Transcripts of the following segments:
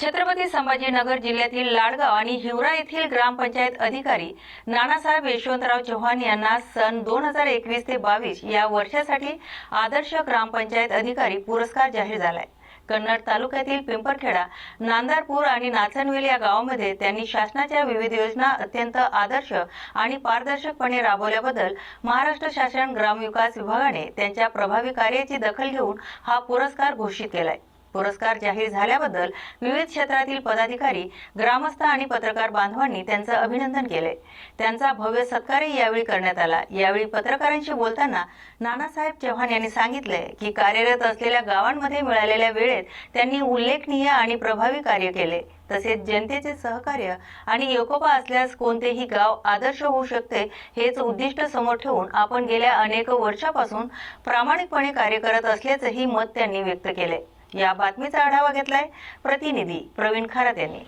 छत्रपती संभाजीनगर जिल्ह्यातील लाडगाव आणि हिवरा येथील ग्रामपंचायत अधिकारी नानासाहेब यशवंतराव चव्हाण यांना सन दोन हजार एकवीस ते बावीस या वर्षासाठी आदर्श ग्रामपंचायत अधिकारी पुरस्कार जाहीर झालाय. कन्नड तालुक्यातील पिंपरखेडा नांदारपूर आणि नाचनवेल या गावामध्ये त्यांनी शासनाच्या विविध योजना अत्यंत आदर्श आणि पारदर्शकपणे राबवल्याबद्दल महाराष्ट्र शासन ग्रामविकास विभागाने त्यांच्या प्रभावी कार्याची दखल घेऊन हा पुरस्कार घोषित केलाय. पुरस्कार जाहीर झाल्याबद्दल विविध क्षेत्रातील पदाधिकारी ग्रामस्थ आणि पत्रकार बांधवांनी त्यांचं अभिनंदन केले. त्यांचा भव्य सत्कारही यावेळी करण्यात आला. यावेळी पत्रकारांशी बोलताना नानासाहेब चव्हाण यांनी सांगितले की कार्यरत असलेल्या गावांमध्ये मिळालेल्या वेळेत त्यांनी उल्लेखनीय आणि प्रभावी कार्य केले. तसेच जनतेचे सहकार्य आणि एकोपा असल्यास कोणतेही गाव आदर्श होऊ शकते हेच उद्दिष्ट समोर ठेवून आपण गेल्या अनेक वर्षापासून प्रामाणिकपणे कार्य करत असल्याचंही मत त्यांनी व्यक्त केले. या बातमीचा आढावा घेतलाय प्रतिनिधी प्रवीण खारत यांनी.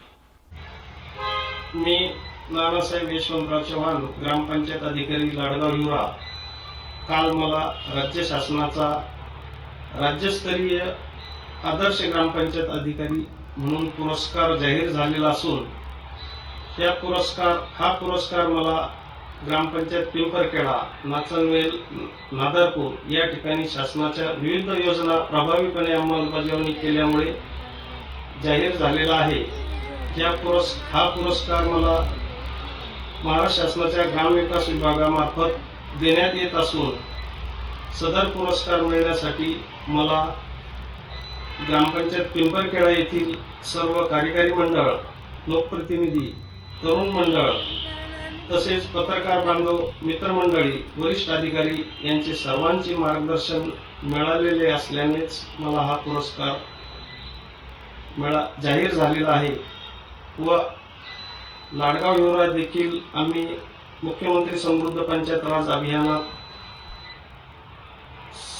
मी नानासाहेब यशवंतराव चव्हाण ग्रामपंचायत अधिकारी लाडगाव युरा काल मला राज्य शासनाचा राज्यस्तरीय आदर्श ग्रामपंचायत अधिकारी म्हणून पुरस्कार जाहीर झालेला असून या पुरस्कार हा पुरस्कार मला ग्रामपंचायत पिंपरखेडा नाचनवेल नादारपूर या ठिकाणी शासनाच्या विविध योजना प्रभावीपणे अंमलबजावणी केल्यामुळे जाहीर झालेला आहे. या पुरस् हा पुरस्कार मला महाराष्ट्र शासनाच्या ग्रामविकास विभागामार्फत देण्यात येत असून सदर पुरस्कार मिळण्यासाठी मला ग्रामपंचायत पिंपरखेडा येथील सर्व कार्यकारी मंडळ लोकप्रतिनिधी तरुण मंडळ तसेच पत्रकार बांधव मित्रमंडळी वरिष्ठ अधिकारी यांचे सर्वांचे मार्गदर्शन मिळालेले असल्यानेच मला हा पुरस्कार मिळा जाहीर झालेला आहे व लाडगाव युवराज देखील आम्ही मुख्यमंत्री समृद्ध पंचायत राज अभियानात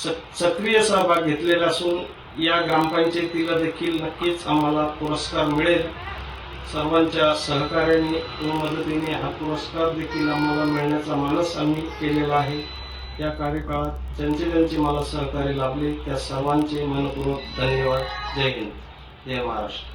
स- सक्रिय सहभाग घेतलेला असून या ग्रामपंचायतीला देखील नक्कीच आम्हाला पुरस्कार मिळेल. सर्वांच्या सहकार्याने व मदतीने हा पुरस्कार देखील आम्हाला मिळण्याचा मानस आम्ही केलेला आहे. या कार्यकाळात ज्यांचे ज्यांचे मला सहकार्य लाभले त्या सर्वांचे मनपूर्वक धन्यवाद. जय हिंद. जय महाराष्ट्र.